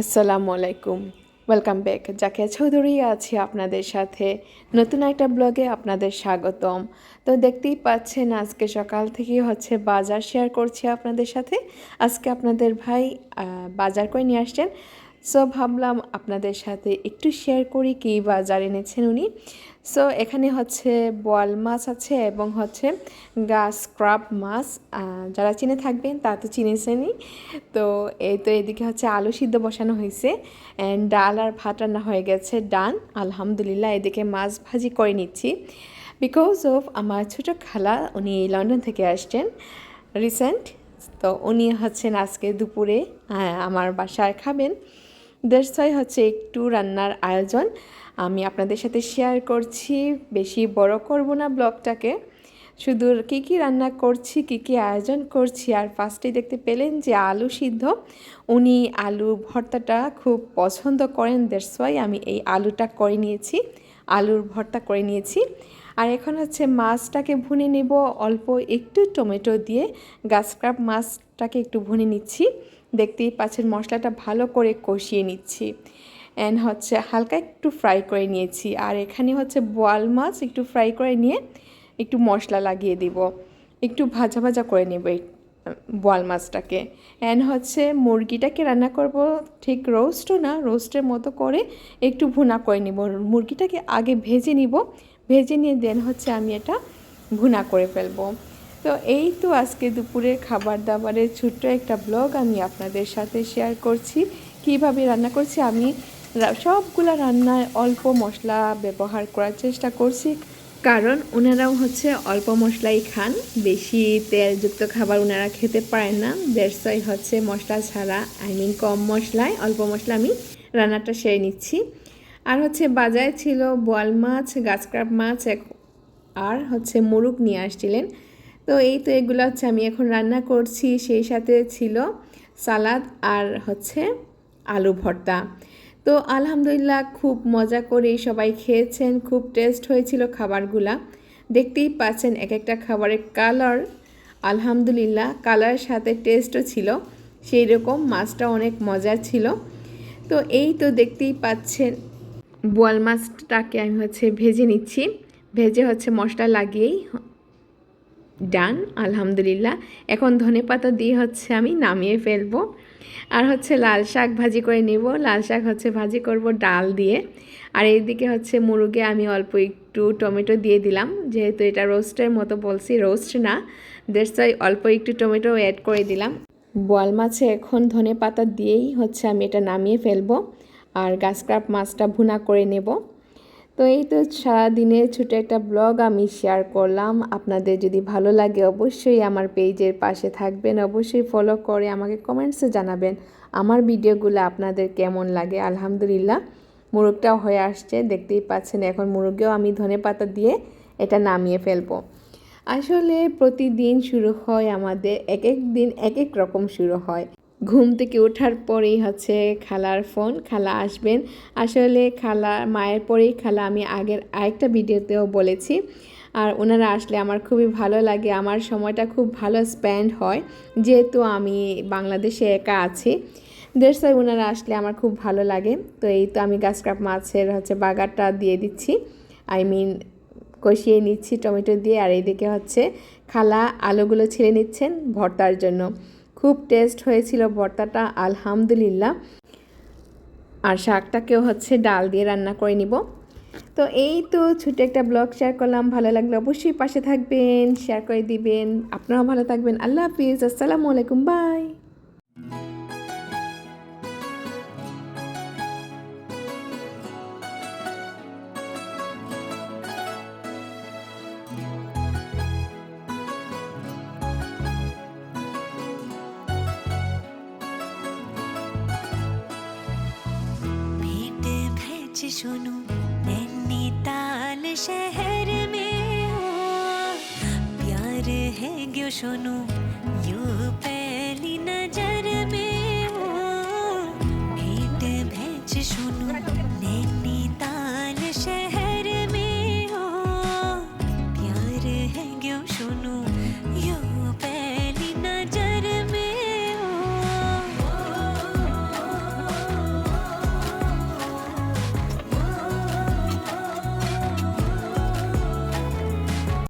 আসসালামু আলাইকুম। Welcome back যাকে চৌধুরী আছি আপনাদের সাথে। নতুন একটা ব্লগে আপনাদের স্বাগতম। তো দেখতেই পাচ্ছেন, আজকে সকাল থেকে হচ্ছে বাজার শেয়ার করছি আপনাদের সাথে। আজকে আপনাদের ভাই বাজার করে নিয়ে আসছেন? সো ভাবলাম আপনাদের সাথে একটু শেয়ার করি কী বাজার এনেছেন উনি। সো এখানে হচ্ছে বোয়াল মাছ আছে এবং হচ্ছে গাছ ক্রাব মাছ যারা চিনে থাকবেন তা তো চিনেছেনই। তো, এই তো এদিকে হচ্ছে আলু সিদ্ধ বসানো হয়েছে অ্যান্ড ডাল আর ভাত রান্না হয়ে গেছে ডান আলহামদুলিল্লাহ, এদিকে মাছ ভাজি করে নিচ্ছি। বিকজ অফ আমার ছোটো খালা, উনি লন্ডন থেকে আসছেন রিসেন্ট তো উনি হচ্ছেন আজকে দুপুরে আমার বাসায় খাবেন। দ্যাটস হচ্ছে একটু রান্নার আয়োজন। আমি আপনাদের সাথে শেয়ার করছি। বেশি বড় করব না ব্লগটাকে। শুধু কী কী রান্না করছি, কী কী আয়োজন করছি, আর ফার্স্টেই দেখতে পেলেন যে আলু সিদ্ধ। উনি আলু ভর্তাটা খুব পছন্দ করেন দ্যাটস আমি এই আলুটা করে নিয়েছি, আলুর ভর্তা করে নিয়েছি। আর এখন হচ্ছে মাছটাকে ভুনে নেব, অল্প একটু টমেটো দিয়ে। গাছক্রাপ মাছটাকে একটু ভুনে নিচ্ছি। দেখতেই পাচ্ছেন মশলাটা ভালো করে কষিয়ে নিচ্ছি। অ্যান্ড হচ্ছে হালকা একটু ফ্রাই করে নিয়েছি। আর এখানে হচ্ছে বোয়াল মাছ একটু ফ্রাই করে নিয়ে একটু মশলা লাগিয়ে দিব। একটু ভাজা ভাজা করে নেব বোয়াল মাছটাকে। অ্যান্ড হচ্ছে মুরগিটাকে রান্না করব ঠিক রোস্টও না রোস্টের মতো করে একটু ভুনা করে নিব। মুরগিটাকে আগে ভেজে নিব। ভেজে নিয়ে দেন হচ্ছে আমি এটা ভুনা করে ফেলব। তো এই তো আজকে দুপুরের খাবার দাবারের ছোট্ট একটা ব্লগ আমি আপনাদের সাথে শেয়ার করছি। কীভাবে রান্না করছি? আমি সবগুলা রান্নায় অল্প মশলা ব্যবহার করার চেষ্টা করছি। কারণ ওনারাও হচ্ছে অল্প মশলাই খান, বেশি তেলযুক্ত খাবার ওনারা খেতে পারেন না। দেড়শই হচ্ছে মশলা ছাড়া আই মিন কম মশলায়, অল্প মশলা আমি রান্নাটা সেরে নিচ্ছি। আর হচ্ছে বাজারে ছিল বোয়াল মাছ গাছক্রাপ মাছ, এক- আর হচ্ছে মুরুগ নিয়ে আসছিলেন। তো এই তো এগুলো হচ্ছে আমি এখন রান্না করছি, সেই সাথে ছিল সালাদ আর হচ্ছে আলু ভর্তা। তো আলহামদুলিল্লাহ খুব মজা করে সবাই খেয়েছেন, খুব টেস্ট হয়েছিল খাবারগুলা। দেখতেই পাচ্ছেন এক একটা খাবারের কালার আলহামদুলিল্লাহ কালারের সাথে টেস্টও ছিল সেই রকম মাছটা অনেক মজার ছিল। তো এই তো দেখতেই পাচ্ছেন বোয়াল মাছটাকে আমি হচ্ছে ভেজে নিচ্ছি, ভেজে হচ্ছে মশলা লাগিয়েই ডান, আলহামদুলিল্লাহ। এখন ধনে পাতা দিয়ে হচ্ছে আমি নামিয়ে ফেলব। আর হচ্ছে লাল শাক ভাজি করে নেব। লাল শাক হচ্ছে ভাজি করব ডাল দিয়ে। আর এইদিকে হচ্ছে মুরগে আমি অল্প একটু টমেটো দিয়ে দিলাম। যেহেতু এটা রোস্টের মতো বলছি, রোস্ট না। দেড় অল্প একটু টমেটো অ্যাড করে দিলাম। বোয়াল মাছে এখন ধনে পাতা দিয়েই হচ্ছে আমি এটা নামিয়ে ফেলব। আর গাছক্রাপ মাছটা ভুনা করে নেব। তো এই তো সারাদিনের ছোটো একটা ব্লগ আমি শেয়ার করলাম। আপনাদের যদি ভালো লাগে অবশ্যই আমার পেজের পাশে থাকবেন। অবশ্যই ফলো করে আমাকে কমেন্টসে জানাবেন আমার ভিডিওগুলো আপনাদের কেমন লাগে। আলহামদুলিল্লাহ, মুরগটাও হয়ে আসছে। দেখতেই পাচ্ছেন, এখন মুরগেও আমি ধনে পাতা দিয়ে এটা নামিয়ে ফেলব। আসলে প্রতিদিন শুরু হয় আমাদের এক এক দিন এক এক রকম শুরু হয়। ঘুম থেকে ওঠার পরেই হচ্ছে খালার ফোন, খালা আসবেন। আসলে খালা, মায়ের পরেই খালা আমি আগের আরেকটা ভিডিওতেও বলেছি। আর ওনারা আসলে আমার খুবই ভালো লাগে, আমার সময়টা খুব ভালো স্পেন্ড হয়, যেহেতু আমি বাংলাদেশে একা আছি। দেড়শায় ওনারা আসলে আমার খুব ভালো লাগে। তো এই তো আমি গাছকাপ মাছের হচ্ছে বাগারটা দিয়ে দিচ্ছি। আই মিন কষিয়ে নিচ্ছি টমেটো দিয়ে, আর এইদিকে হচ্ছে খালা আলুগুলো ছেড়ে নিচ্ছেন ভর্তার জন্য। খুব টেস্ট হয়েছিল ভর্তাটা আলহামদুলিল্লাহ। আর শাকটাকেও হচ্ছে ডাল দিয়ে রান্না করে নিব। তো এই তো ছুটে একটা ব্লগ শেয়ার করলাম। ভালো লাগলে অবশ্যই পাশে থাকবেন শেয়ার করে দিবেন। আপনারাও ভালো থাকবেন। আল্লাহ হাফিজ। আসসালামু আলাইকুম। বাই भैच सुनो। नैनीताल शहर में हो। प्यार है गो सुनो यूँ